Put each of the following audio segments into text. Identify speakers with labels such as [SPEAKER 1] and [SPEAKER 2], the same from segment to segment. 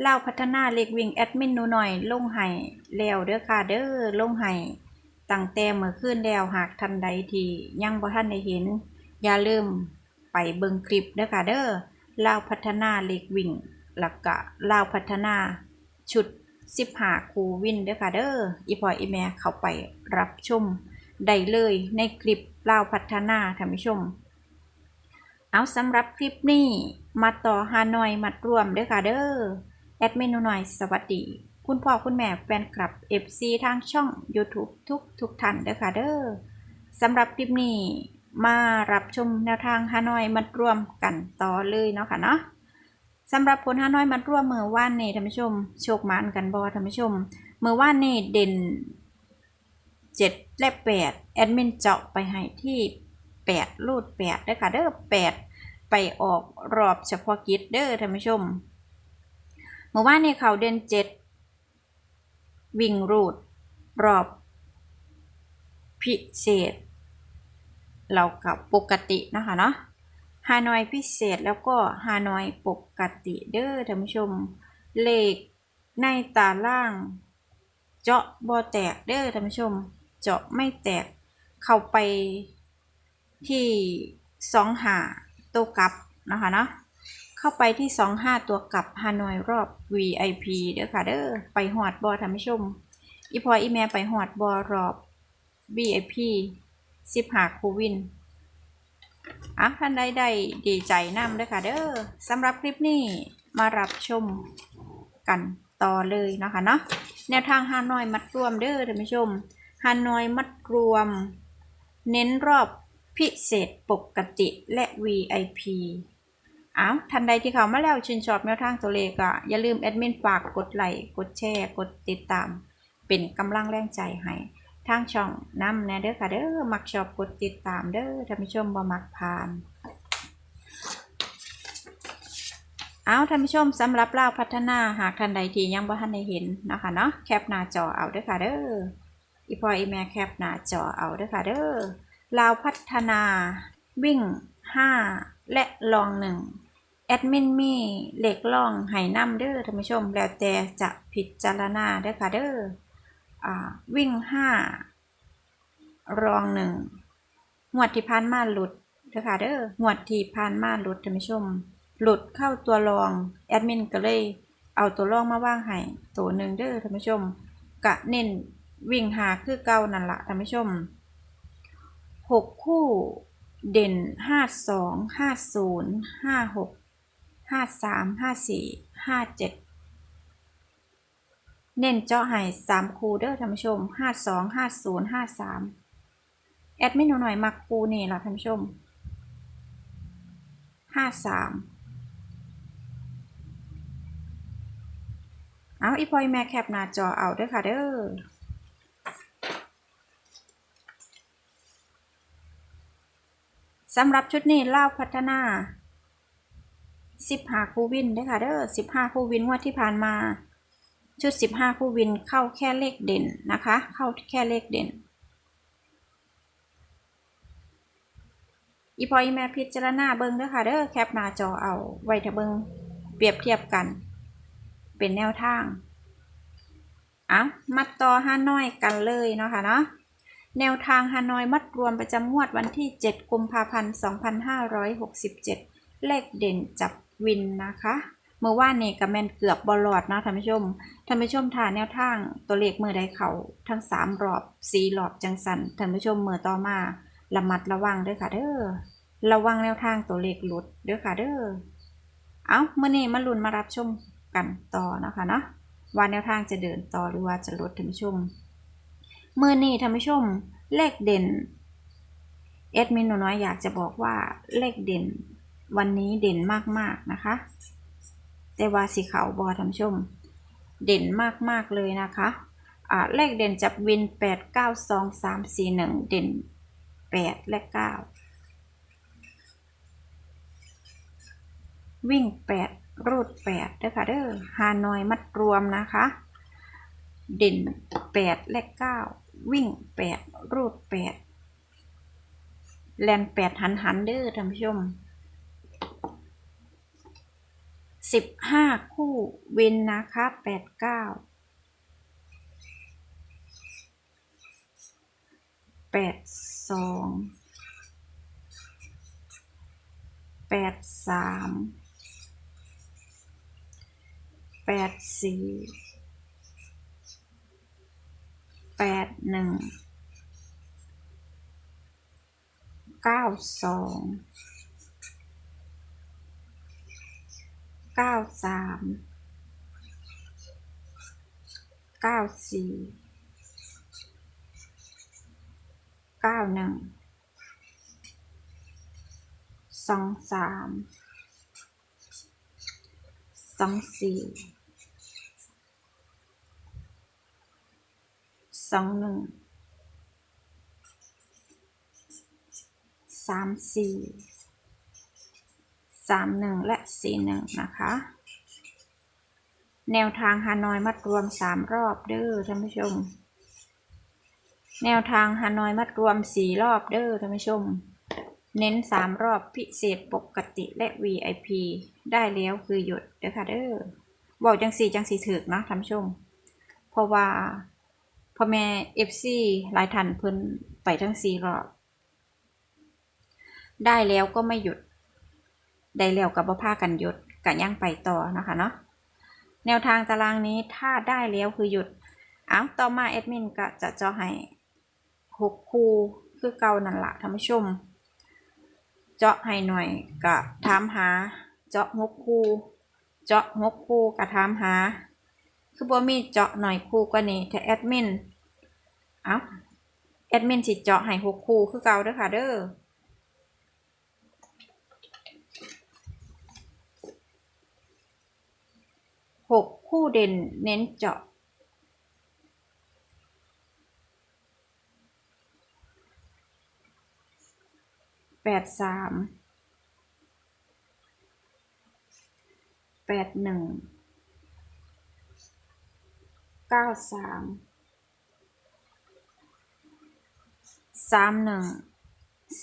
[SPEAKER 1] เล่าพัฒนาเล็กวิ่งแอดมินหนูหน่อย ลงให้แล้วเด้อค่ะเด้อลงให้ตั้งแต่เมื่อคืนแล้วหากท่านใดที่ยังบ่ท่านได้เห็น อย่าลืมไปเบิ่งคลิปเด้อค่ะเด้อเล่าพัฒนาเล็กวิ่งแล้วก็เล่าพัฒนาชุด15คูวินเด้อค่ะเด้ออีพออีแม่เข้าไปรับชมได้เลยในคลิปเล่าพัฒนาท่านผู้ชม เอาสำหรับคลิปนี้มาต่อฮานอยมัดรวมเด้อค่ะเด้อ แอดมินหนูหน่อยสวัสดี คุณพ่อคุณแม่แฟนคลับ FC ทางช่อง YouTube ทุกทุกท่านเด้อค่ะเด้อสำหรับคลิปนี้มารับชมแนวทางฮานอยมัดรวมกันต่อเลยเนาะค่ะเนาะสำหรับผลฮานอยมัดรวมเมื่อวานนี้ท่านผู้ชม โชคมานกันบอท่านผู้ชมเมื่อวานนี้เด่น 7 และ 8 แอดมินเจาะไปให้ที่ 8 รูด8เด้อค่ะเด้อ8 ไปออกรอบเฉพาะกิจเด้อท่านผู้ชม เมื่อวานนี้เขาเด่น7วิ่งรูด รอบ พิเศษ เรากับปกตินะคะเนาะฮานอยพิเศษแล้วก็ฮานอยปกติเด้อท่านผู้ชม เลขในตาล่าง เจาะบ่แตกเด้อท่านผู้ชม เจาะไม่แตก เข้าไปที่สองหาตัวกลับนะคะเนาะ เข้าไปที่สองห้าตัวกลับฮานอยรอบ VIP เด้อค่ะเด้อไปหอดบอท่านผู้ชม อีพออีแม่ไปหอดบอรอบ VIP สิบหาคูวินอะท่านใดได้ดีใจนำเด้อค่ะเด้อสำหรับคลิปนี้มารับชมกันต่อเลยนะคะเนาะแนวทางฮานอยมัดรวมเด้อท่านผู้ชมฮานอยมัดรวม เน้นรอบพิเศษปกติและ VIP อ้าวทันใดที่เขามาแล้วชื่นชอบแนวทางตัวเลขก็อย่าลืมแอดมินฝากกดไลค์กดแชร์กดติดตาม เป็นกำลังแรงใจให้ทางช่องน้ำแน่เด้อค่ะเด้อมักชอบกดติดตามเด้อท่านผู้ชมบ่มักผ่านเอาท่านผู้ชมสำหรับเล่าพัฒนาหากท่านใดที่ยังบ่ทันได้เห็นนะคะเนาะแคปหน้าจอเอาเด้อค่ะเด้ออีพออีแม่แคปหน้าจอเอาเด้อค่ะเด้อลาวพัฒนาวิ่ง 5 และลองหนึ่ง แอดมินมีเหล็กล่องไห้น้ำเด้อท่านผู้ชม แล้วแต่จะพิจารณาเด้อค่ะเด้ออวิ่ง5รองหนึ่งงวดที่ผ่านมาหลุดเด้อค่ะเด้องวดที่ผ่านมาหลุดท่านผู้ชม หลุดเข้าตัวรองแอดมินก็เลยเอาตัวรองมาว่างให้ตัวหนึ่งเด้อท่านผู้ชมกะเน้นวิ่งหาคือเก่านั่นละท่านผู้ชมหกคู่เด่นห้าสองห้าศูนย์ห้าหก ห้าสามห้าสี่ห้าเจ็ดเน้นเจาะให้สามคูเด้อท่านผู้ชมห้าสองห้าศูนย์ห้าสามแอดมินหนูหน่อยมักคูนี่ละท่านผู้ชมห้าสามเอาอีพอยแม่แคปหน้าจอเอาเด้อค่ะเด้อสำหรับชุดนี้เล่าพัฒนา 15 คู่วินเด้ค่ะเด้อ15 คู่วินงวดที่ผ่านมา ชุด 15 คู่วินเข้าแค่เลขเด่นนะคะ เข้าแค่เลขเด่น อีพอยแม่พิจารณาเบิงเด้อค่ะเด้อแคปหน้าจอเอาไว้ถ้าเบิงเปรียบเทียบกัน เป็นแนวทางอะมัดต่อฮานอยกันเลยเนาะค่ะเนาะแนวทางฮานอยมัดรวมประจำงวดวันที่ 7 กุมภาพันธ์ 2567 เลขเด่นจับ วินนะคะเมื่อว่านนี่กับแมนเกือบบอลลอดนะท่านผู้ชมท่านผู้ชมทานแนวทางตัวเลขมือใดเขาทั้ง3รอบ4รอบจังสันท่านผู้ชมมือต่อมาระมัดระวังเด้อค่ะเด้อระวังแนวทางตัวเลขหลุดเด้อค่ะเด้อเอาเมื่อนี้มาลุ้นมารับชมกันต่อนะคะเนาะว่าแนวทางจะเดินต่อหรือว่าจะลดท่านผู้ชมเมื่อนี้ท่านผู้ชมเลขเด่นเอ็ดมินหนูน้อยอยากจะบอกว่าเลขเด่น วันนี้เด่นมากๆนะคะ แต่ว่าสีขาวบอท่านชม เด่นมากๆเลยนะคะอ่าเลขเด่นจับวินแปดเก้าสองสามสี่หนึ่งเด่นแปดและเก้าวิ่งแปดรูดแปดเด้อค่ะเด้อฮานอยมัดรวมนะคะ เด่นแปดและเก้าวิ่งแปดรูดแปดแลนแปดหันหันเด้อท่านผู้ชม สิบห้าคู่เว้นนะคะแปดเก้าแปดสองแปดสามแปดสี่แปดหนึ่งเก้าสอง เก้าสามเก้าสี่เก้าหนึ่งสองสามสองสี่สองหนึ่งสามสี่ สามหนึ่งและสี่หนึ่งนะคะ แนวทางฮานอยมัดรวมสามรอบเด้อท่านผู้ชม แนวทางฮานอยมัดรวมสี่รอบเด้อท่านผู้ชม เน้นสามรอบพิเศษปกติและ VIP ได้แล้วคือหยุดเด้อค่ะเด้อบอกจังสี่จังสี่ถึกนะท่านผู้ชม เพราะว่าพ่อแม่ FC หลายท่านเพิ่นไปทั้งสี่รอบ ได้แล้วก็ไม่หยุด ได้แล้วกับบ่พากันหยุดกะยังไปต่อนะคะเนาะแนวทางตารางนี้ถ้าได้แล้วคือหยุดเอาต่อมาแอดมินก็จะเจาะให้หกคู่คือเก่านั่นละท่านผู้ชม เจาะให้หน่อยก็ถามหา เจาะหกคู่ เจาะหกคู่ก็ถามหา คือบ่มีเจาะหน่อยคู่กว่านี้ถ้าแอดมินเอาแอดมินสิเจาะให้หกคู่คือเก่าเด้อค่ะเด้อ หกคู่เด่นเน้นเจาะ แปดสาม แปดหนึ่ง เก้าสาม สามหนึ่ง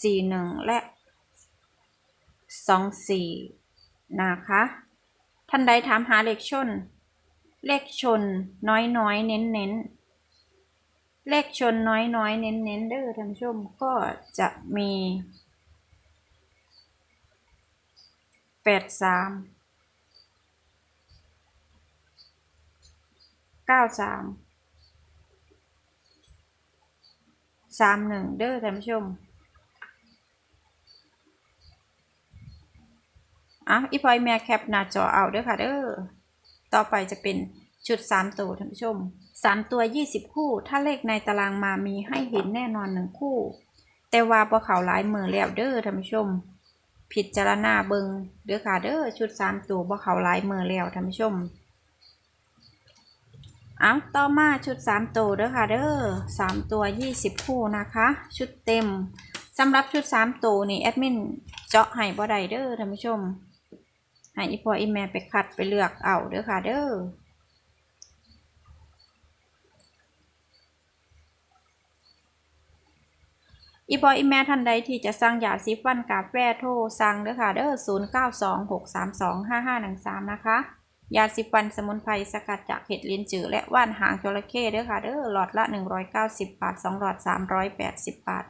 [SPEAKER 1] สี่หนึ่งและสองสี่นะคะ ท่านใดถามหาเลขชน เลขชนน้อยน้อยเน้นเน้นเลขชนน้อยน้อยเน้นเน้นเด้อท่านผู้ชมก็จะมีแปดสามเก้าสามสามหนึ่งเด้อท่านผู้ชม อะอีพอยแม่แคปหน้าจอเอาเด้อค่ะเด้อต่อไปจะเป็นชุด 3 ตัวท่านผู้ชม 3 ตัว 20 คู่ ถ้าเลขในตารางมามีให้เห็นแน่นอน1คู่ แต่ว่าพอเขาหลายมือแล้วเด้อท่านผู้ชมผิดจารณาเบิงเด้อค่ะเด้อชุด 3 ตัวพอเขาหลายมือแล้วท่านผู้ชมเอาต่อมาชุด 3 ตัวเด้อค่ะเด้อ3ตัว 20 คู่นะคะ ชุดเต็มสำหรับชุด 3 ตัวนี่แอดมินเจาะให้บ่ได้เด้อท่านผู้ชม ให้อีพ่ออีแม่ไปคัดไปเลือกเอาเด้อค่ะเด้ออีพออีแม่ท่านใดที่จะสั่งยาซีฟันกาแฟโทรสั่งเด้อค่ะเด้อ0 9 2 6 3 2 5 5 1 3นะคะ ยาสีฟันสมุนไพรสกัดจากเห็ดลิ้นจือและว่านหางจระเข้เด้อค่ะเด้อหลอดละ190บบาท2หลอด380บาท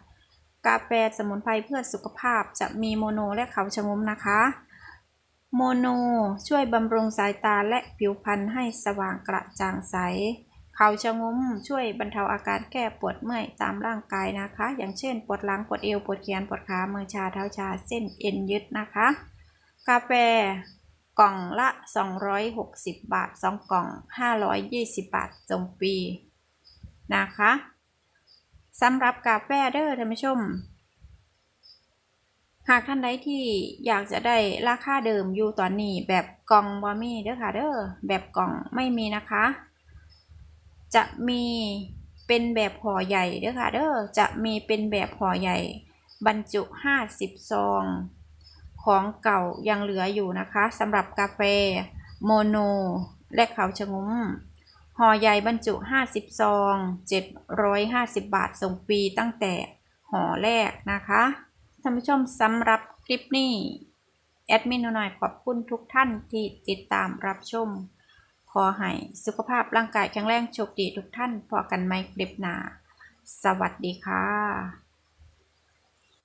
[SPEAKER 1] กาแฟสมุนไพรเพื่อสุขภาพจะมีโมโนและเขาชะงมนะคะ โมโน ช่วยบำรุงสายตาและผิวพรรณให้สว่างกระจ่างใส เขาชะงมช่วยบรรเทาอาการแก้ปวดเมื่อยตามร่างกายนะคะ อย่างเช่น ปวดหลัง ปวดเอว ปวดแขน ปวดขามือชา เท้าชา เส้นเอ็นยึดนะคะ กาแฟกล่องละ 260 บาท 2 กล่อง 520 บาทส่งฟรีนะคะสำหรับกาแฟเด้อท่านผู้ชม หากท่านใดที่อยากจะได้ราคาเดิมอยู่ตอนนี้แบบกล่องบอมี่เด้อค่ะเด้อแบบกล่องไม่มีนะคะ จะมีเป็นแบบห่อใหญ่เด้อค่ะเด้อจะมีเป็นแบบห่อใหญ่ บรรจุ 50 ซอง ของเก่ายังเหลืออยู่นะคะสำหรับกาแฟโมโน และเขาชะงมห่อใหญ่บรรจุ 50 ซอง 750 บาทส่งฟรีตั้งแต่ห่อแรกนะคะ ท่านผู้ชมสำหรับคลิปนี้ แอดมินหน่อยขอบคุณทุกท่านที่ติดตามรับชม ขอให้สุขภาพร่างกายแข็งแรงโชคดีทุกท่านพอกันไหมคลิปหน้า สวัสดีค่ะ